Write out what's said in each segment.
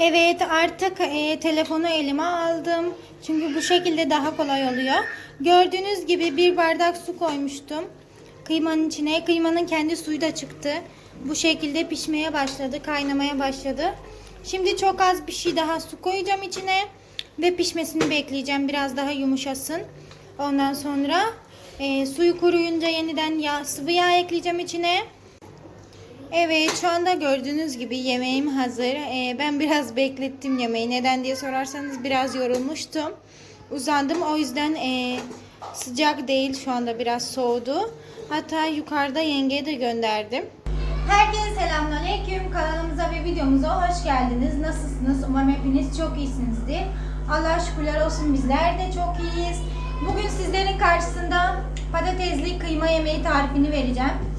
Evet artık e, telefonu elime aldım. Çünkü bu şekilde daha kolay oluyor. Gördüğünüz gibi bir bardak su koymuştum. Kıymanın içine. Kıymanın kendi suyu da çıktı. Bu şekilde pişmeye başladı. Kaynamaya başladı. Şimdi çok az bir şey daha su koyacağım içine. Ve pişmesini bekleyeceğim. Biraz daha yumuşasın. Ondan sonra e, suyu kuruyunca yeniden yağ, sıvı yağ ekleyeceğim içine. Evet şu anda gördüğünüz gibi yemeğim hazır. Ee, ben biraz beklettim yemeği. Neden diye sorarsanız biraz yorulmuştum. Uzandım o yüzden e, sıcak değil şu anda biraz soğudu. Hatta yukarıda yengeye de gönderdim. Herkese selamünaleyküm. Kanalımıza ve videomuza hoş geldiniz. Nasılsınız? Umarım hepiniz çok iyisinizdir. Allah şükürler olsun bizler de çok iyiyiz. Bugün sizlerin karşısında patatesli kıyma yemeği tarifini vereceğim.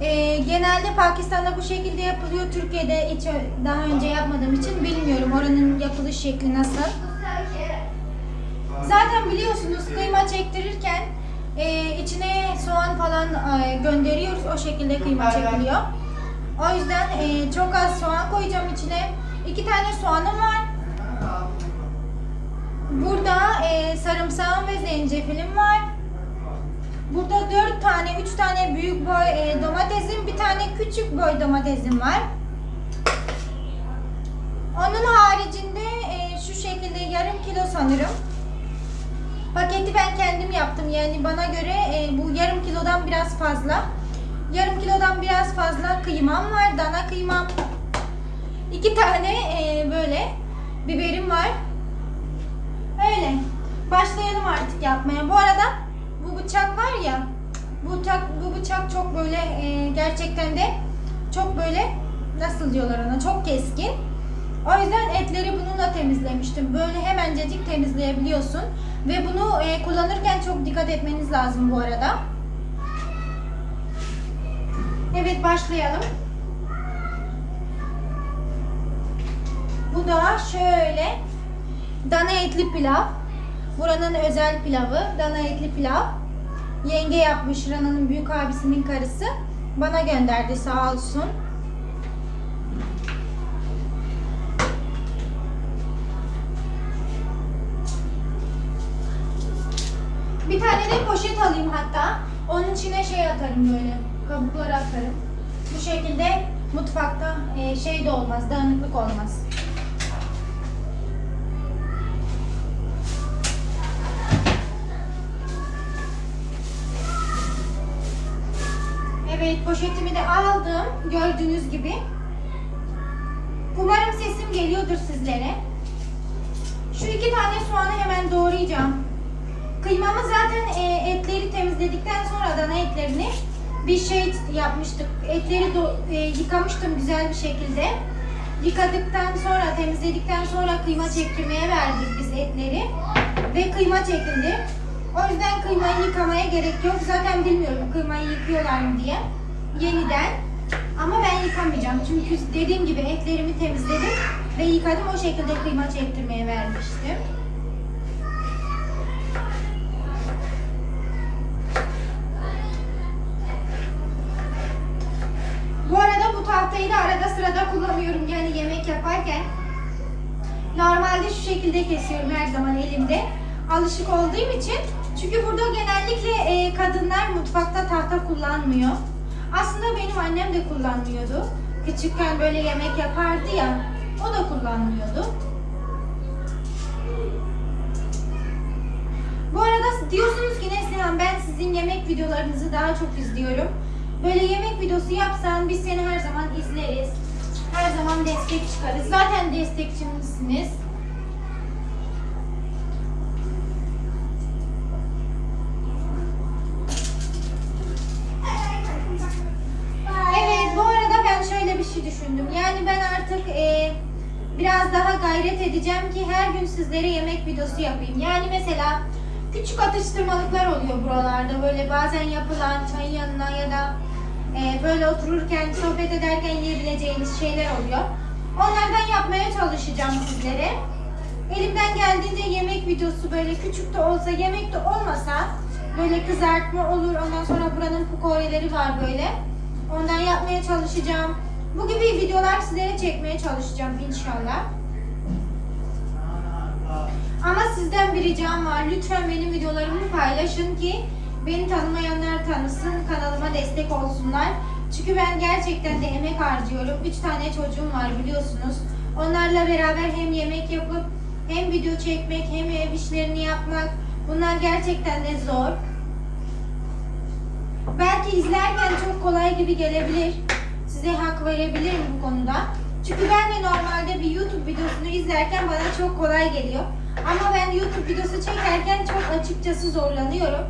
Ee, genelde Pakistan'da bu şekilde yapılıyor. Türkiye'de hiç daha önce yapmadığım için bilmiyorum oranın yapılış şekli nasıl. Zaten biliyorsunuz kıyma çektirirken e, içine soğan falan e, gönderiyoruz. O şekilde kıyma çekiliyor. O yüzden e, çok az soğan koyacağım içine. İki tane soğanım var. Burada e, sarımsağım ve zencefilim var. Burada dört tane, üç tane büyük boy e, domatesim, bir tane küçük boy domatesim var. Onun haricinde e, şu şekilde yarım kilo sanırım. Paketi ben kendim yaptım. Yani bana göre e, bu yarım kilodan biraz fazla. Yarım kilodan biraz fazla kıymam var. Dana kıymam. İki tane e, böyle biberim var. Öyle. Başlayalım artık yapmaya. Bu arada var ya. Bu bıçak bu bıçak çok böyle e, gerçekten de çok böyle nasıl diyorlar ona? Çok keskin. O yüzden etleri bununla temizlemiştim. Böyle hemencecik temizleyebiliyorsun. Ve bunu e, kullanırken çok dikkat etmeniz lazım bu arada. Evet başlayalım. Bu da şöyle dana etli pilav. Buranın özel pilavı. Dana etli pilav. Yenge yapmış Rana'nın büyük abisinin karısı. Bana gönderdi sağ olsun. Bir tane de poşet alayım hatta. Onun içine şey atarım böyle. Kabukları atarım. Bu şekilde mutfakta e, şey de olmaz, dağınıklık olmaz. Evet poşetimi de aldım gördüğünüz gibi. Umarım sesim geliyordur sizlere. Şu iki tane soğanı hemen doğrayacağım. Kıymamı zaten e, etleri temizledikten sonra dana etlerini bir şey yapmıştık. Etleri e, yıkamıştım güzel bir şekilde. Yıkadıktan sonra, temizledikten sonra kıyma çektirmeye verdik biz etleri. Ve kıyma çekildi. O yüzden kıymayı yıkamaya gerek yok. Zaten bilmiyorum kıymayı yıkıyorlar mı diye. Yeniden. Ama ben yıkamayacağım. Çünkü dediğim gibi etlerimi temizledim ve yıkadım. O şekilde kıyma çektirmeye vermiştim. Bu arada bu tahtayı da arada sırada kullanıyorum. Yani yemek yaparken. Normalde şu şekilde kesiyorum her zaman elimde. Alışık olduğum için. Çünkü burada genellikle e, kadınlar mutfakta tahta kullanmıyor. Aslında benim annem de kullanmıyordu. Küçükken böyle yemek yapardı ya. O da kullanmıyordu. Bu arada diyorsunuz ki Neslihan ben sizin yemek videolarınızı daha çok izliyorum. Böyle yemek videosu yapsan biz seni her zaman izleriz. Her zaman destek çıkarız. Zaten destekçimizsiniz. Evet bu arada ben şöyle bir şey düşündüm. Yani ben artık e, biraz daha gayret edeceğim ki her gün sizlere yemek videosu yapayım. Yani mesela küçük atıştırmalıklar oluyor buralarda. Böyle bazen yapılan çayın yanına ya da e, böyle otururken sohbet ederken yiyebileceğiniz şeyler oluyor. Onlardan yapmaya çalışacağım sizlere. Elimden geldiğince yemek videosu böyle küçük de olsa yemek de olmasa böyle kızartma olur. Ondan sonra buranın pukoreleri var böyle. Ondan yapmaya çalışacağım. Bu gibi videolar sizlere çekmeye çalışacağım inşallah. Ama sizden bir ricam var. Lütfen benim videolarımı paylaşın ki beni tanımayanlar tanısın, kanalıma destek olsunlar. Çünkü ben gerçekten de emek harcıyorum. Üç tane çocuğum var biliyorsunuz. Onlarla beraber hem yemek yapıp hem video çekmek hem ev işlerini yapmak bunlar gerçekten de zor. Belki izlerken çok kolay gibi gelebilir. Size hak verebilirim bu konuda. Çünkü ben de normalde bir YouTube videosunu izlerken bana çok kolay geliyor. Ama ben YouTube videosu çekerken çok açıkçası zorlanıyorum.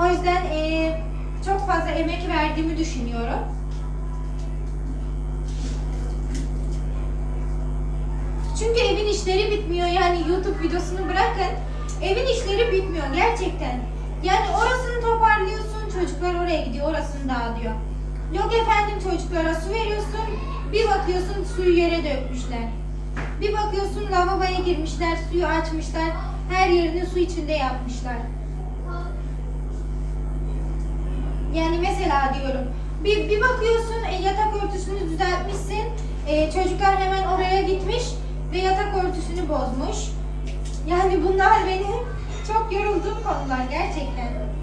O yüzden eee, çok fazla emek verdiğimi düşünüyorum. Çünkü evin işleri bitmiyor. Yani YouTube videosunu bırakın. Evin işleri bitmiyor gerçekten. Yani orasını toparlıyorsun, çocuklar oraya gidiyor, orasını dağıtıyor. Yok efendim çocuklara su veriyorsun, bir bakıyorsun suyu yere dökmüşler. Bir bakıyorsun lavaboya girmişler, suyu açmışlar, her yerini su içinde yapmışlar. Yani mesela diyorum, bir, bir bakıyorsun e, yatak örtüsünü düzeltmişsin, e, çocuklar hemen oraya gitmiş ve yatak örtüsünü bozmuş. Yani bunlar benim çok yorulduğum konular gerçekten.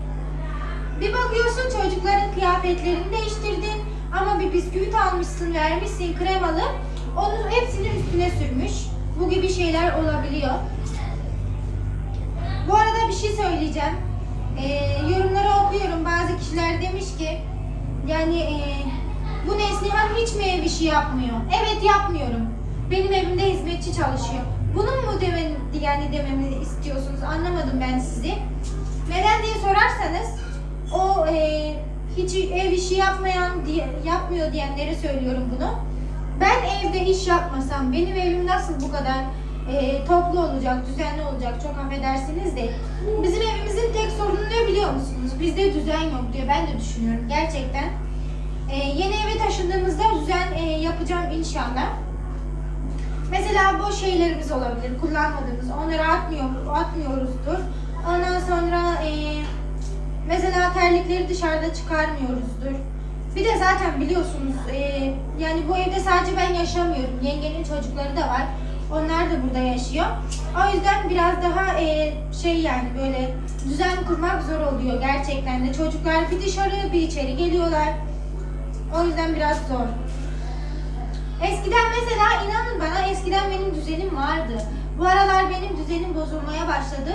Bir bakıyorsun çocukların kıyafetlerini değiştirdin ama bir bisküvit almışsın vermişsin kremalı onun hepsini üstüne sürmüş. Bu gibi şeyler olabiliyor. Bu arada bir şey söyleyeceğim. Ee, yorumları okuyorum. Bazı kişiler demiş ki yani ee, bu Neslihan hiç mi ev işi yapmıyor? Evet yapmıyorum. Benim evimde hizmetçi çalışıyor. Bunun mu demen, yani dememi istiyorsunuz? Anlamadım ben sizi. Neden diye sorarsanız o e, hiç ev işi yapmayan diye, yapmıyor diyenlere söylüyorum bunu. Ben evde iş yapmasam benim evim nasıl bu kadar e, toplu olacak, düzenli olacak çok affedersiniz de. Bizim evimizin tek sorunu ne biliyor musunuz? Bizde düzen yok diyor. Ben de düşünüyorum gerçekten. E, yeni eve taşındığımızda düzen e, yapacağım inşallah. Mesela boş şeylerimiz olabilir, kullanmadığımız. Onları atmıyor, atmıyoruzdur. Ondan sonra e, mesela terlikleri dışarıda çıkarmıyoruzdur. Bir de zaten biliyorsunuz e, yani bu evde sadece ben yaşamıyorum. Yengenin çocukları da var. Onlar da burada yaşıyor. O yüzden biraz daha e, şey yani böyle düzen kurmak zor oluyor gerçekten de. Çocuklar bir dışarı bir içeri geliyorlar. O yüzden biraz zor. Eskiden mesela inanın bana eskiden benim düzenim vardı. Bu aralar benim düzenim bozulmaya başladı.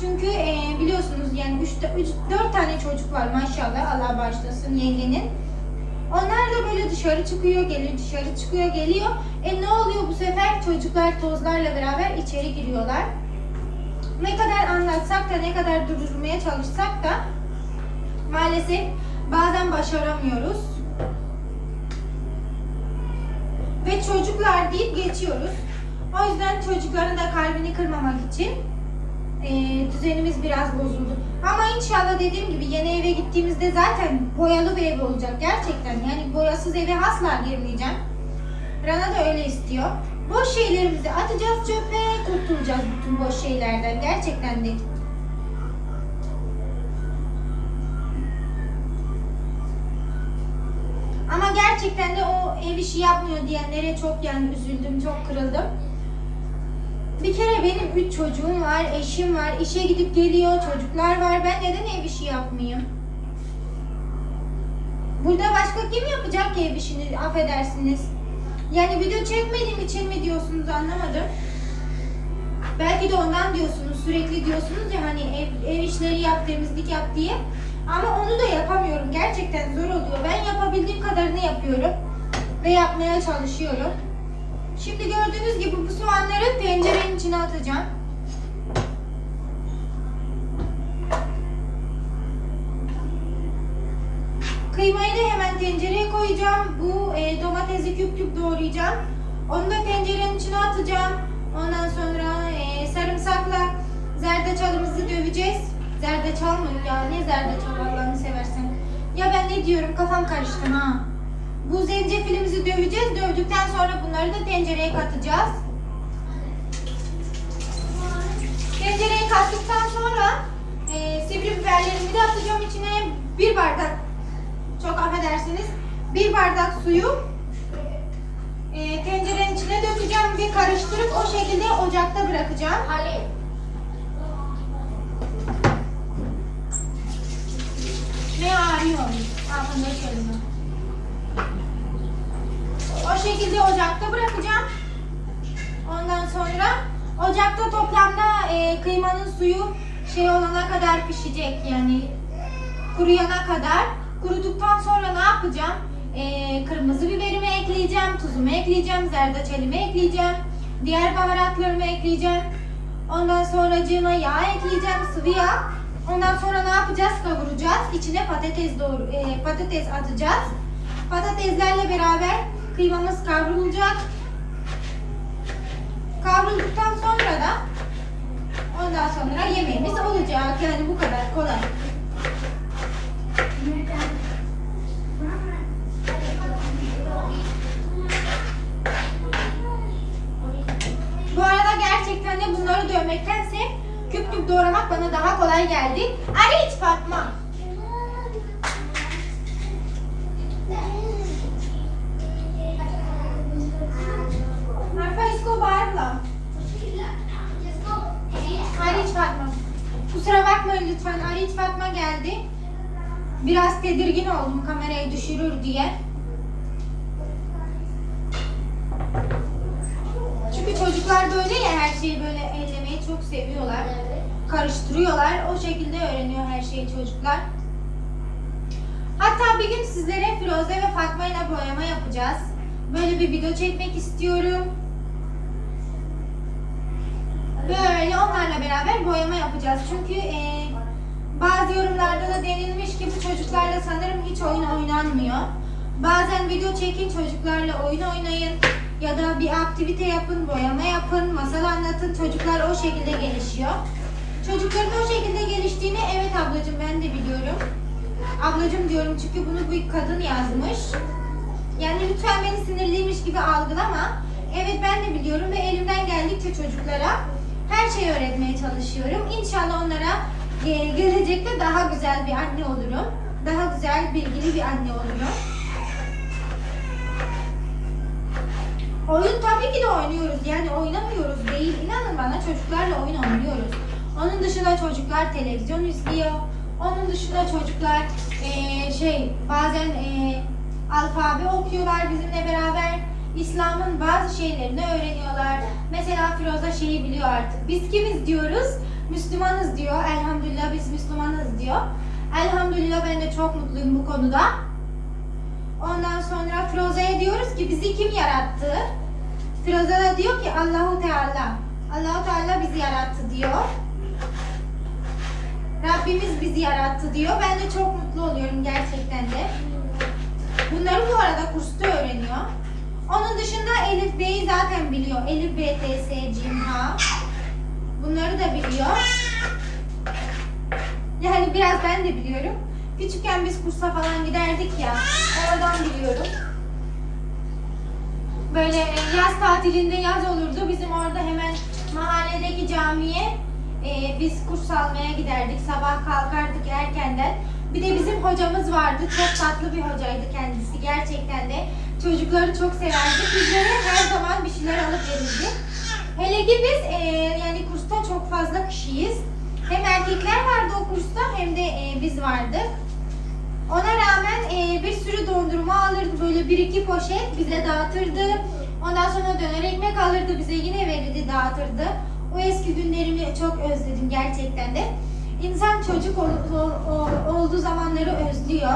Çünkü e, biliyorsunuz yani 3 4 tane çocuk var maşallah Allah başlasın yengenin. Onlar da böyle dışarı çıkıyor, geliyor, dışarı çıkıyor, geliyor. E ne oluyor bu sefer? Çocuklar tozlarla beraber içeri giriyorlar. Ne kadar anlatsak da, ne kadar durdurmaya çalışsak da maalesef bazen başaramıyoruz. Ve çocuklar deyip geçiyoruz. O yüzden çocukların da kalbini kırmamak için e, düzenimiz biraz bozuldu. Ama inşallah dediğim gibi yeni eve gittiğimizde zaten boyalı bir ev olacak gerçekten. Yani boyasız eve asla girmeyeceğim. Rana da öyle istiyor. Boş şeylerimizi atacağız çöpe, kurtulacağız bütün boş şeylerden gerçekten de. Ama gerçekten de o ev işi yapmıyor diyenlere çok yani üzüldüm, çok kırıldım. Bir kere benim üç çocuğum var, eşim var, işe gidip geliyor, çocuklar var. Ben neden ev işi yapmayayım? Burada başka kim yapacak ki ev işini affedersiniz? Yani video çekmediğim için mi diyorsunuz anlamadım. Belki de ondan diyorsunuz, sürekli diyorsunuz ya hani ev, ev işleri yap, temizlik yap diye. Ama onu da yapamıyorum. Gerçekten zor oluyor. Ben yapabildiğim kadarını yapıyorum. Ve yapmaya çalışıyorum. Şimdi gördüğünüz gibi bu soğanları tencerenin içine atacağım. Kıymayı da hemen tencereye koyacağım. Bu e, domatesi küp küp doğrayacağım. Onu da tencerenin içine atacağım. Ondan sonra e, sarımsakla zerdeçalımızı döveceğiz. Zerdeçal mı? Ya ne zerdeçal Allah'ını seversen. Ya ben ne diyorum kafam karıştı ha. Bu zencefilimizi döveceğiz. Dövdükten sonra bunları da tencereye katacağız. Tencereye kattıktan sonra e, sivri biberlerimi de atacağım içine. Bir bardak, çok affedersiniz, bir bardak suyu e, tencerenin içine dökeceğim ve karıştırıp o şekilde ocakta bırakacağım. Ne ağrıyor? Altında şöyle. Şekilde ocakta bırakacağım. Ondan sonra ocakta toplamda e, kıymanın suyu şey olana kadar pişecek yani kuruyana kadar. Kuruduktan sonra ne yapacağım? E, kırmızı biberimi ekleyeceğim, tuzumu ekleyeceğim, zerdeçelimi ekleyeceğim, diğer baharatlarımı ekleyeceğim. Ondan sonra yağ ekleyeceğim, sıvı yağ. Ondan sonra ne yapacağız? Kavuracağız. İçine patates doğru, e, patates atacağız. Patateslerle beraber kıymamız kavrulacak. Kavrulduktan sonra da ondan sonra yemeğimiz olacak. Yani bu kadar kolay. Bu arada gerçekten de bunları dövmektense küp küp doğramak bana daha kolay geldi. Ali hiç Fatma. Escobar'la. Hariç Fatma. Kusura bakmayın lütfen. Hariç Fatma geldi. Biraz tedirgin oldum kamerayı düşürür diye. Çünkü çocuklar böyle ya her şeyi böyle ellemeyi çok seviyorlar. Karıştırıyorlar. O şekilde öğreniyor her şeyi çocuklar. Hatta bir gün sizlere Firoze ve Fatma ile boyama yapacağız. Böyle bir video çekmek istiyorum. Böyle onlarla beraber boyama yapacağız. Çünkü e, bazı yorumlarda da denilmiş ki bu çocuklarla sanırım hiç oyun oynanmıyor. Bazen video çekin çocuklarla oyun oynayın ya da bir aktivite yapın, boyama yapın, masal anlatın. Çocuklar o şekilde gelişiyor. Çocukların o şekilde geliştiğini evet ablacığım ben de biliyorum. Ablacığım diyorum çünkü bunu bir kadın yazmış. Yani lütfen beni sinirliymiş gibi algılama. Evet ben de biliyorum ve elimden geldikçe çocuklara her şeyi öğretmeye çalışıyorum. İnşallah onlara e, gelecekte daha güzel bir anne olurum. Daha güzel, bilgili bir anne olurum. Oyun tabii ki de oynuyoruz. Yani oynamıyoruz değil. İnanın bana çocuklarla oyun oynuyoruz. Onun dışında çocuklar televizyon izliyor. Onun dışında çocuklar eee, şey bazen eee, alfabe okuyorlar bizimle beraber. İslam'ın bazı şeylerini öğreniyorlar. Mesela Firoza şeyi biliyor artık. Biz kimiz diyoruz? Müslümanız diyor. Elhamdülillah biz Müslümanız diyor. Elhamdülillah ben de çok mutluyum bu konuda. Ondan sonra Firoza'ya diyoruz ki bizi kim yarattı? Firoza da diyor ki Allahu Teala. Allahu Teala bizi yarattı diyor. Rabbimiz bizi yarattı diyor. Ben de çok mutlu oluyorum gerçekten de. Bunları bu arada kursta öğreniyor. Onun dışında Elif B'yi zaten biliyor. Elif B, T, S, Cim, H. Bunları da biliyor. Yani biraz ben de biliyorum. Küçükken biz kursa falan giderdik ya. Oradan biliyorum. Böyle yaz tatilinde yaz olurdu. Bizim orada hemen mahalledeki camiye e, biz kurs almaya giderdik. Sabah kalkardık erkenden. Bir de bizim hocamız vardı. Çok tatlı bir hocaydı kendisi gerçekten de. Çocukları çok severdi. Bizlere her zaman bir şeyler alıp verirdi. Hele ki biz e, yani kursta çok fazla kişiyiz. Hem erkekler vardı o kursta hem de e, biz vardık. Ona rağmen e, bir sürü dondurma alırdı. Böyle bir iki poşet bize dağıtırdı. Ondan sonra döner ekmek alırdı bize yine verirdi dağıtırdı. O eski günlerimi çok özledim gerçekten de. İnsan çocuk ol- ol- ol- olduğu zamanları özlüyor.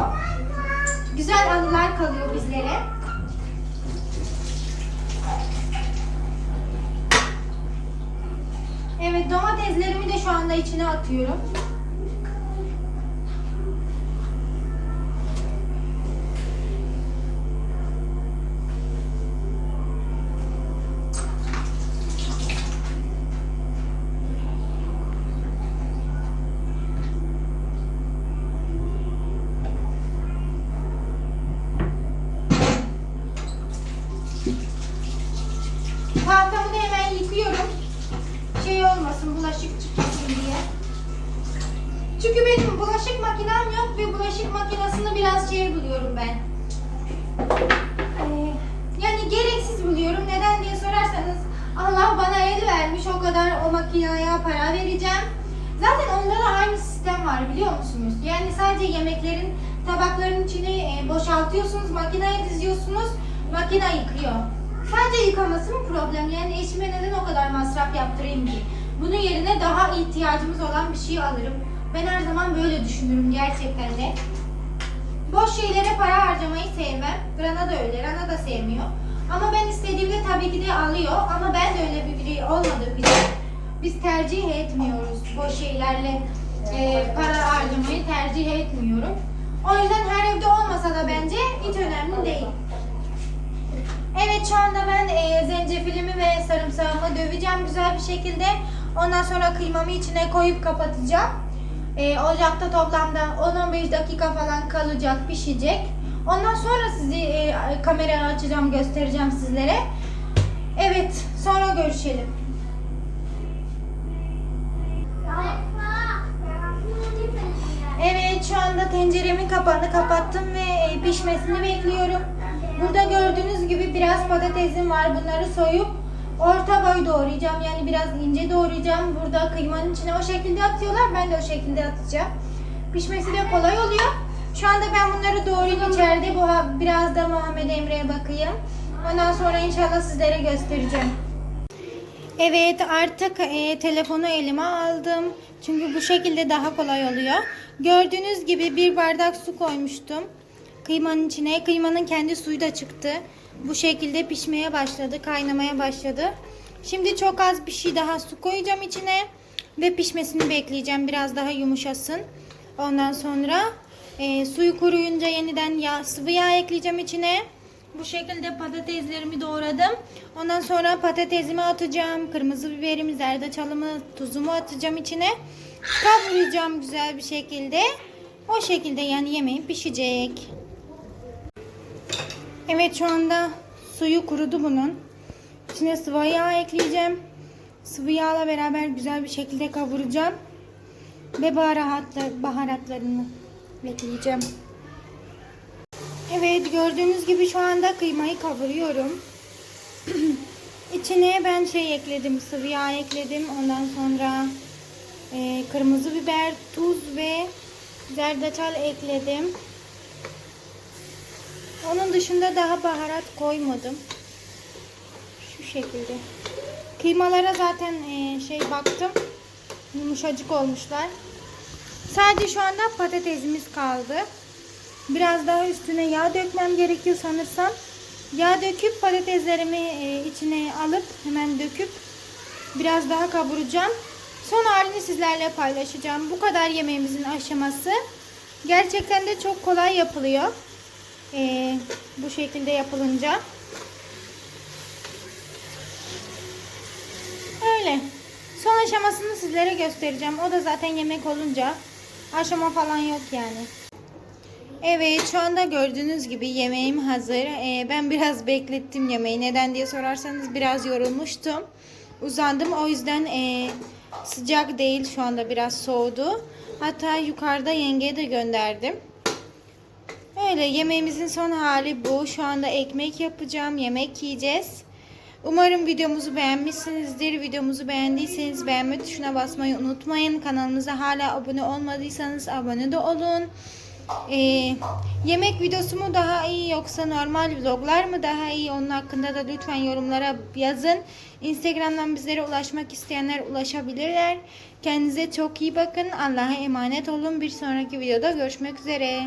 Güzel anılar kalıyor bizlere. Evet domateslerimi de şu anda içine atıyorum. Tahtamı da hemen yıkıyorum. Şey olmasın, bulaşık çıkmasın diye. Çünkü benim bulaşık makinem yok ve bulaşık makinesini biraz şey buluyorum ben. Ee, Gereksiz buluyorum. Neden diye sorarsanız Allah bana el vermiş o kadar o makineye para vereceğim. Zaten onda da aynı sistem var biliyor musunuz? Yani sadece yemeklerin tabakların içine e, boşaltıyorsunuz, makineye diziyorsunuz, makine yıkıyor. Sadece yıkaması mı problem? Yani eşime neden o kadar masraf yaptırayım ki? Bunun yerine daha ihtiyacımız olan bir şey alırım. Ben her zaman böyle düşünürüm gerçekten de. Boş şeylere para harcamayı sevmem. Rana da öyle. Rana da sevmiyor. Ama ben istediğimde tabii ki de alıyor. Ama ben de öyle bir birey olmadığım için biz tercih etmiyoruz. Boş şeylerle e, para harcamayı tercih etmiyorum. O yüzden her evde olmasa da bence hiç önemli değil. Evet şu anda ben e, zencefilimi ve sarımsağımı döveceğim güzel bir şekilde. Ondan sonra kıymamı içine koyup kapatacağım. E, ocakta toplamda 10-15 dakika falan kalacak, pişecek. Ondan sonra sizi e, kamerayı açacağım, göstereceğim sizlere. Evet, sonra görüşelim. Evet, şu anda tenceremin kapağını kapattım ve e, pişmesini bekliyorum. Burada gördüğünüz gibi biraz patatesim var. Bunları soyup orta boy doğrayacağım. Yani biraz ince doğrayacağım. Burada kıymanın içine o şekilde atıyorlar. Ben de o şekilde atacağım. Pişmesi de kolay oluyor. Şu anda ben bunları doğrayıp içeride bu biraz da Muhammed Emre'ye bakayım. Ondan sonra inşallah sizlere göstereceğim. Evet artık e, telefonu elime aldım. Çünkü bu şekilde daha kolay oluyor. Gördüğünüz gibi bir bardak su koymuştum. Kıymanın içine. Kıymanın kendi suyu da çıktı. Bu şekilde pişmeye başladı. Kaynamaya başladı. Şimdi çok az bir şey daha su koyacağım içine. Ve pişmesini bekleyeceğim. Biraz daha yumuşasın. Ondan sonra e, suyu kuruyunca yeniden yağ, sıvı yağ ekleyeceğim içine. Bu şekilde patateslerimi doğradım. Ondan sonra patatesimi atacağım. Kırmızı biberimi, zerdeçalımı, tuzumu atacağım içine. Kavuracağım güzel bir şekilde. O şekilde yani yemeğim pişecek. Evet şu anda suyu kurudu bunun. İçine sıvı yağ ekleyeceğim. Sıvı yağla beraber güzel bir şekilde kavuracağım. Ve baharatlar, baharatlarını ekleyeceğim. Evet gördüğünüz gibi şu anda kıymayı kavuruyorum. İçine ben şey ekledim, sıvı yağ ekledim. Ondan sonra e, kırmızı biber, tuz ve zerdeçal ekledim. Onun dışında daha baharat koymadım. Şu şekilde. Kıymalara zaten e, şey baktım. Yumuşacık olmuşlar. Sadece şu anda patatesimiz kaldı. Biraz daha üstüne yağ dökmem gerekiyor sanırsam. Yağ döküp patateslerimi e, içine alıp hemen döküp biraz daha kavuracağım. Son halini sizlerle paylaşacağım. Bu kadar yemeğimizin aşaması. Gerçekten de çok kolay yapılıyor. E, bu şekilde yapılınca. Öyle. Son aşamasını sizlere göstereceğim. O da zaten yemek olunca aşama falan yok yani. Evet şu anda gördüğünüz gibi yemeğim hazır. Ee, ben biraz beklettim yemeği. Neden diye sorarsanız biraz yorulmuştum. Uzandım o yüzden e, sıcak değil şu anda biraz soğudu. Hatta yukarıda yengeye de gönderdim. Öyle yemeğimizin son hali bu. Şu anda ekmek yapacağım. Yemek yiyeceğiz. Umarım videomuzu beğenmişsinizdir. Videomuzu beğendiyseniz beğenme tuşuna basmayı unutmayın. Kanalımıza hala abone olmadıysanız abone de olun. Ee, yemek videosu mu daha iyi yoksa normal vloglar mı daha iyi? Onun hakkında da lütfen yorumlara yazın. Instagram'dan bizlere ulaşmak isteyenler ulaşabilirler. Kendinize çok iyi bakın. Allah'a emanet olun. Bir sonraki videoda görüşmek üzere.